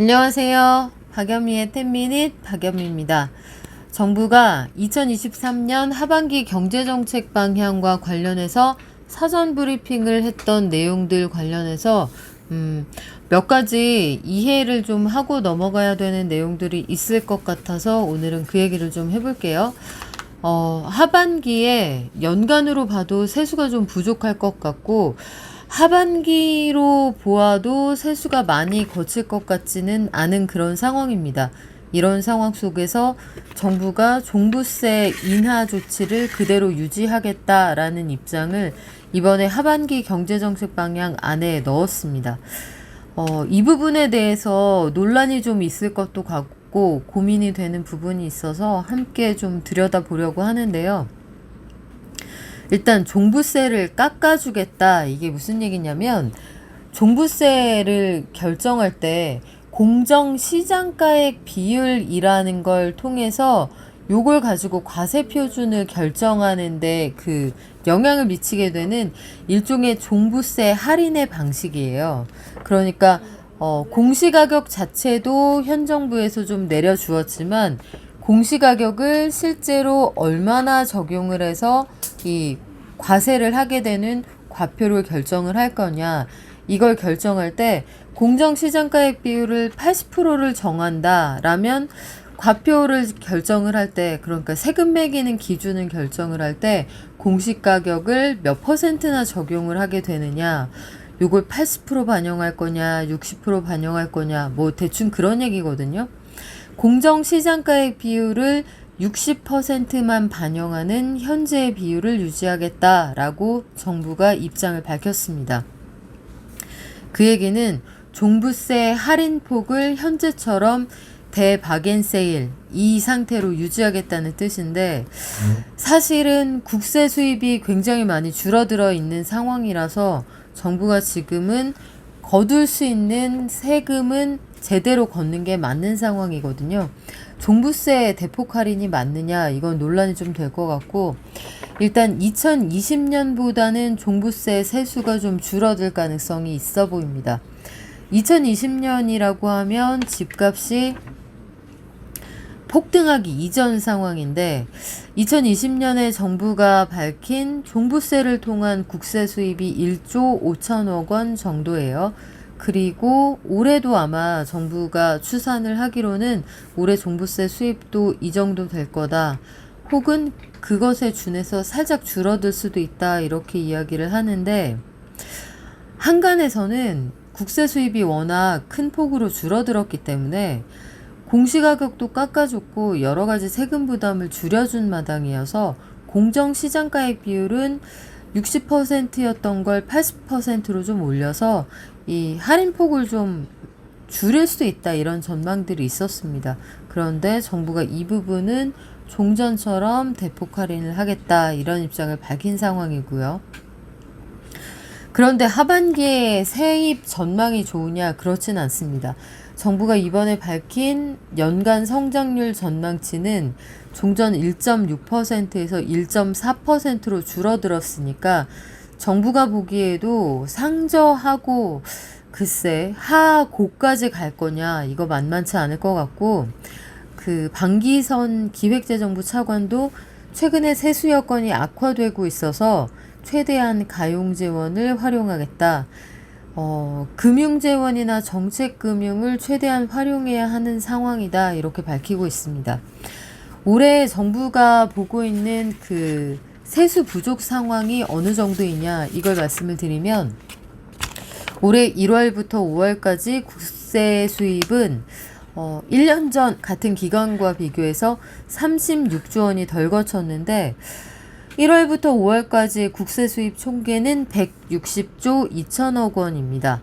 안녕하세요. 박연미의 10미닛 박연미입니다. 정부가 2023년 하반기 경제정책 방향과 관련해서 사전 브리핑을 했던 내용들 관련해서 음, 몇 가지 이해를 좀 하고 넘어가야 되는 내용들이 있을 것 같아서 오늘은 그 얘기를 좀 해볼게요. 어, 하반기에 연간으로 봐도 세수가 좀 부족할 것 같고, 하반기로 보아도 세수가 많이 거칠 것 같지는 않은 그런 상황입니다. 이런 상황 속에서 정부가 종부세 인하 조치를 그대로 유지하겠다라는 입장을 이번에 하반기 경제정책 방향 안에 넣었습니다. 어, 이 부분에 대해서 논란이 좀 있을 것도 같고 고민이 되는 부분이 있어서 함께 좀 들여다보려고 하는데요. 일단 종부세를 깎아주겠다. 이게 무슨 얘기냐면 종부세를 결정할 때 공정 시장가액 비율이라는 걸 통해서 요걸 가지고 과세 표준을 결정하는데 그 영향을 미치게 되는 일종의 종부세 할인의 방식이에요. 그러니까 어, 공시가격 자체도 현 정부에서 좀 내려주었지만 공시가격을 실제로 얼마나 적용을 해서 이 과세를 하게 되는 과표를 결정을 할 거냐. 이걸 결정할 때 공정시장가액 비율을 80%를 정한다라면 과표를 결정을 할 때 그러니까 세금 매기는 기준을 결정을 할 때 공시가격을 몇 퍼센트나 적용을 하게 되느냐. 요걸 80% 반영할 거냐 60% 반영할 거냐. 뭐 대충 그런 얘기거든요. 공정시장가액 비율을 60%만 반영하는 현재의 비율을 유지하겠다라고 정부가 입장을 밝혔습니다. 그 얘기는 종부세 할인폭을 현재처럼 대바겐세일 이 상태로 유지하겠다는 뜻인데 사실은 국세 수입이 굉장히 많이 줄어들어 있는 상황이라서 정부가 지금은 거둘 수 있는 세금은 제대로 걷는 게 맞는 상황이거든요. 종부세 대폭 할인이 맞느냐 이건 논란이 좀 될 것 같고 일단 2020년보다는 종부세 세수가 좀 줄어들 가능성이 있어 보입니다. 2020년이라고 하면 집값이 폭등하기 이전 상황인데 2020년에 정부가 밝힌 종부세를 통한 국세 수입이 1조 5천억 원 정도예요. 그리고 올해도 아마 정부가 추산을 하기로는 올해 종부세 수입도 이 정도 될 거다. 혹은 그것에 준해서 살짝 줄어들 수도 있다. 이렇게 이야기를 하는데 한간에서는 국세 수입이 워낙 큰 폭으로 줄어들었기 때문에 공시가격도 깎아줬고 여러 가지 세금 부담을 줄여준 마당이어서 공정시장가액 비율은 60%였던 걸 80%로 좀 올려서 이 할인폭을 좀 줄일 수도 있다 이런 전망들이 있었습니다. 그런데 정부가 이 부분은 종전처럼 대폭 할인을 하겠다 이런 입장을 밝힌 상황이고요. 그런데 하반기에 세입 전망이 좋으냐 그렇진 않습니다. 정부가 이번에 밝힌 연간 성장률 전망치는 종전 1.6%에서 1.4%로 줄어들었으니까 정부가 보기에도 상저하고 글쎄 하고까지 갈 거냐 이거 만만치 않을 것 같고 그 방기선 기획재정부 차관도 최근에 세수 여건이 악화되고 있어서 최대한 가용 재원을 활용하겠다. 어, 금융재원이나 정책금융을 최대한 활용해야 하는 상황이다. 이렇게 밝히고 있습니다. 올해 정부가 보고 있는 그 세수 부족 상황이 어느 정도이냐, 이걸 말씀을 드리면, 올해 1월부터 5월까지 국세 수입은 어, 1년 전 같은 기간과 비교해서 36조 원이 덜 거쳤는데, 1월부터 5월까지 국세 수입 총계는 160조 2천억 원입니다.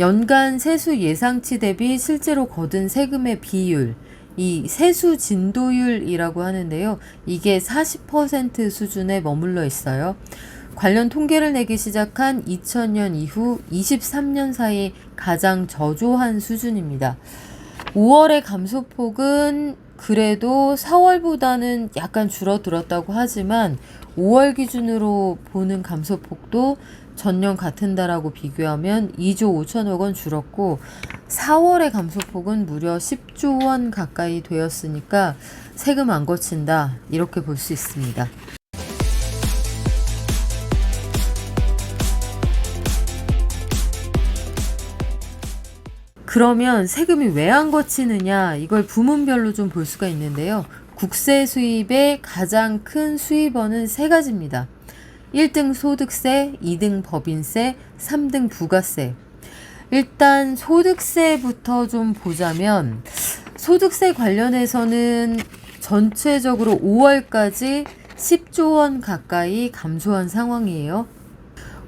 연간 세수 예상치 대비 실제로 거둔 세금의 비율, 이 세수 진도율이라고 하는데요. 이게 40% 수준에 머물러 있어요. 관련 통계를 내기 시작한 2000년 이후 23년 사이 가장 저조한 수준입니다. 5월의 감소폭은 그래도 4월보다는 약간 줄어들었다고 하지만 5월 기준으로 보는 감소폭도 전년 같은 달하고 비교하면 2조 5천억 원 줄었고 4월의 감소폭은 무려 10조 원 가까이 되었으니까 세금 안 거친다 이렇게 볼 수 있습니다. 그러면 세금이 왜 안 거치느냐 이걸 부문별로 좀 볼 수가 있는데요. 국세 수입의 가장 큰 수입원은 세 가지입니다. 1등 소득세, 2등 법인세, 3등 부가세. 일단 소득세부터 좀 보자면 소득세 관련해서는 전체적으로 5월까지 10조 원 가까이 감소한 상황이에요.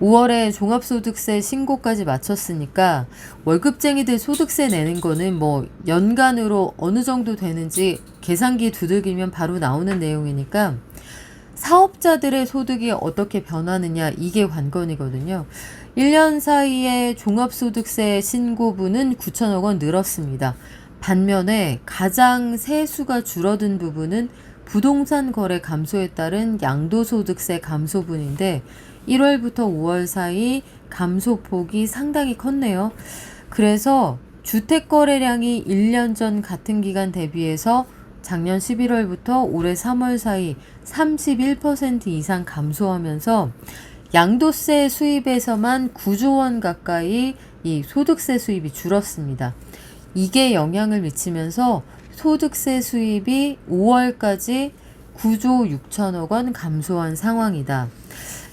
5월에 종합소득세 신고까지 마쳤으니까 월급쟁이들 소득세 내는 거는 뭐 연간으로 어느 정도 되는지 계산기 두들기면 바로 나오는 내용이니까 사업자들의 소득이 어떻게 변하느냐 이게 관건이거든요. 1년 사이에 종합소득세 신고분은 9천억 원 늘었습니다. 반면에 가장 세수가 줄어든 부분은 부동산 거래 감소에 따른 양도소득세 감소분인데 1월부터 5월 사이 감소폭이 상당히 컸네요. 그래서 주택 거래량이 1년 전 같은 기간 대비해서 작년 11월부터 올해 3월 사이 31% 이상 감소하면서 양도세 수입에서만 9조 원 가까이 이 소득세 수입이 줄었습니다. 이게 영향을 미치면서 소득세 수입이 5월까지 9조 6천억 원 감소한 상황이다.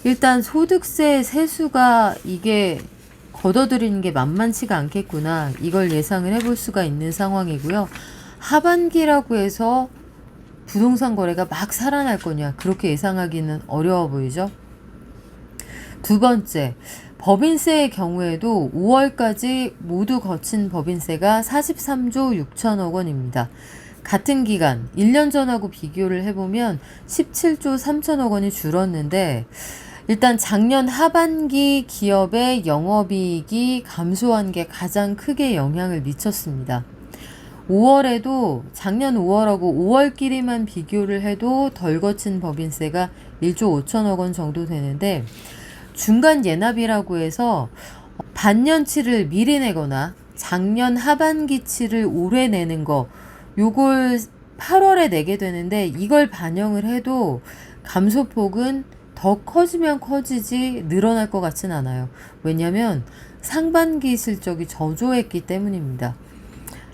일단 소득세 세수가 이게 걷어들이는 게 만만치가 않겠구나. 이걸 예상을 해볼 수가 있는 상황이고요. 하반기라고 해서 부동산 거래가 막 살아날 거냐. 그렇게 예상하기는 어려워 보이죠. 두 번째, 법인세의 경우에도 5월까지 모두 거친 법인세가 43조 6천억 원입니다. 같은 기간, 1년 전하고 비교를 해보면 17조 3천억 원이 줄었는데, 일단 작년 하반기 기업의 영업이익이 감소한 게 가장 크게 영향을 미쳤습니다. 5월에도 작년 5월하고 5월끼리만 비교를 해도 덜 거친 법인세가 1조 5천억 원 정도 되는데 중간 예납이라고 해서 반년치를 미리 내거나 작년 하반기치를 올해 내는 거 요걸 8월에 내게 되는데 이걸 반영을 해도 감소폭은 더 커지면 커지지 늘어날 것 같진 않아요. 왜냐면 상반기 실적이 저조했기 때문입니다.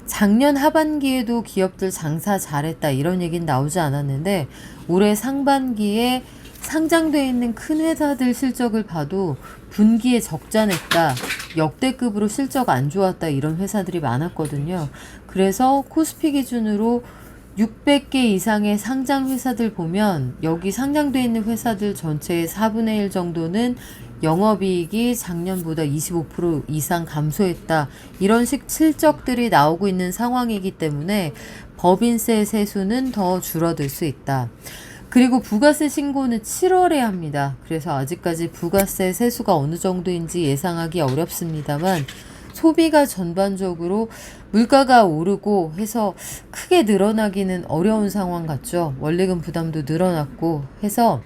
작년 하반기에도 기업들 장사 잘했다 이런 얘기는 나오지 않았는데 올해 상반기에 상장돼 있는 큰 회사들 실적을 봐도 분기에 적자 냈다, 역대급으로 실적 안 좋았다 이런 회사들이 많았거든요. 그래서 코스피 기준으로 600개 이상의 상장 회사들 보면 여기 상장돼 있는 회사들 전체의 4분의 1 정도는 영업이익이 작년보다 25% 이상 감소했다. 이런 식 실적들이 나오고 있는 상황이기 때문에 법인세 세수는 더 줄어들 수 있다. 그리고 부가세 신고는 7월에 합니다. 그래서 아직까지 부가세 세수가 어느 정도인지 예상하기 어렵습니다만 소비가 전반적으로 물가가 오르고 해서 크게 늘어나기는 어려운 상황 같죠. 원리금 부담도 늘어났고 해서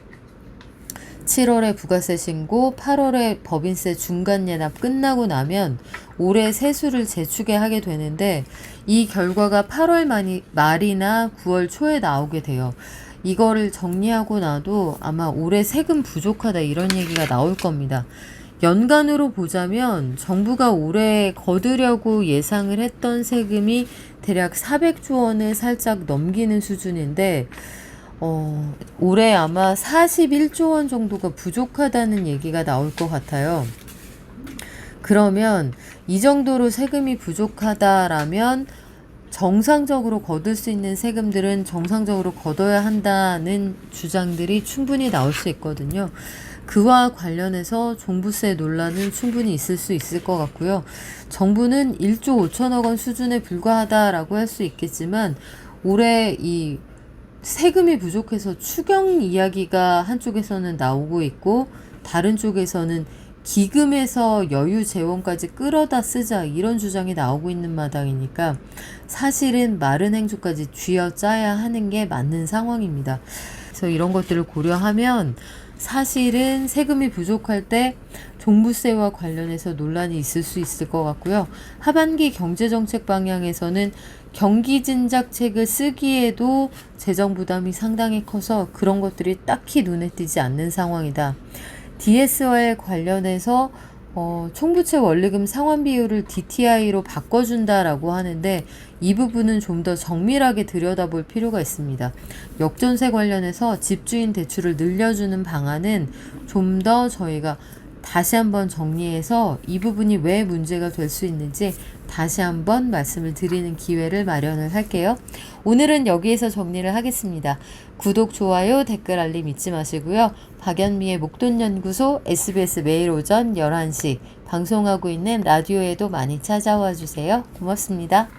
7월에 부가세 신고, 8월에 법인세 중간 예납 끝나고 나면 올해 세수를 재추게 하게 되는데 이 결과가 8월 말이, 말이나 9월 초에 나오게 돼요. 이거를 정리하고 나도 아마 올해 세금 부족하다 이런 얘기가 나올 겁니다. 연간으로 보자면 정부가 올해 거두려고 예상을 했던 세금이 대략 400조 원을 살짝 넘기는 수준인데 어, 올해 아마 41조 원 정도가 부족하다는 얘기가 나올 것 같아요. 그러면 이 정도로 세금이 부족하다라면 정상적으로 거둘 수 있는 세금들은 정상적으로 거둬야 한다는 주장들이 충분히 나올 수 있거든요. 그와 관련해서 종부세 논란은 충분히 있을 수 있을 것 같고요. 정부는 1조 5천억 원 수준에 불과하다라고 할 수 있겠지만 올해 이 세금이 부족해서 추경 이야기가 한쪽에서는 나오고 있고 다른 쪽에서는 기금에서 여유 재원까지 끌어다 쓰자 이런 주장이 나오고 있는 마당이니까 사실은 마른 행주까지 쥐어 짜야 하는 게 맞는 상황입니다. 그래서 이런 것들을 고려하면 사실은 세금이 부족할 때 종부세와 관련해서 논란이 있을 수 있을 것 같고요. 하반기 경제정책 방향에서는 경기 진작책을 쓰기에도 재정 부담이 상당히 커서 그런 것들이 딱히 눈에 띄지 않는 상황이다. DS와에 관련해서 어, 총부채 원리금 상환 비율을 DTI로 바꿔준다라고 하는데 이 부분은 좀 더 정밀하게 들여다볼 필요가 있습니다. 역전세 관련해서 집주인 대출을 늘려주는 방안은 좀 더 저희가 다시 한번 정리해서 이 부분이 왜 문제가 될 수 있는지 다시 한번 말씀을 드리는 기회를 마련을 할게요. 오늘은 여기에서 정리를 하겠습니다. 구독, 좋아요, 댓글 알림 잊지 마시고요. 박연미의 목돈연구소 SBS 매일 오전 11시 방송하고 있는 라디오에도 많이 찾아와 주세요. 고맙습니다.